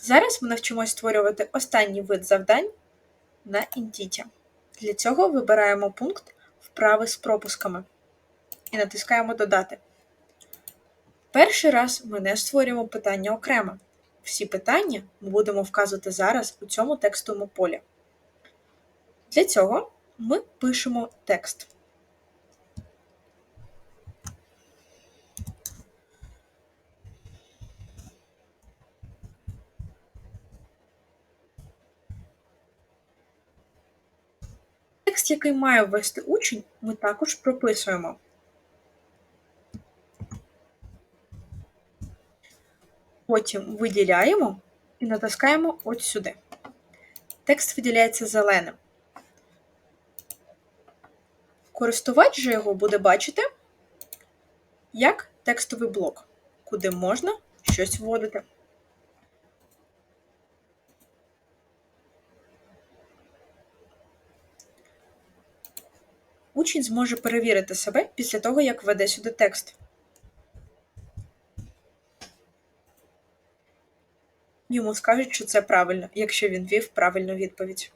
Зараз ми навчимось створювати останній вид завдань на Інтіті. Для цього вибираємо пункт Вправи з пропусками і натискаємо Додати. Перший раз ми не створюємо питання окремо. Всі питання ми будемо вказувати зараз у цьому текстовому полі. Для цього ми пишемо текст. Текст, який має ввести учень, ми також прописуємо. Потім виділяємо і натискаємо от сюди. Текст виділяється зеленим. Користувач же його буде бачити як текстовий блок, куди можна щось вводити. Учень зможе перевірити себе після того, як введе сюди текст. Йому скажуть, що це правильно, якщо він ввів правильну відповідь.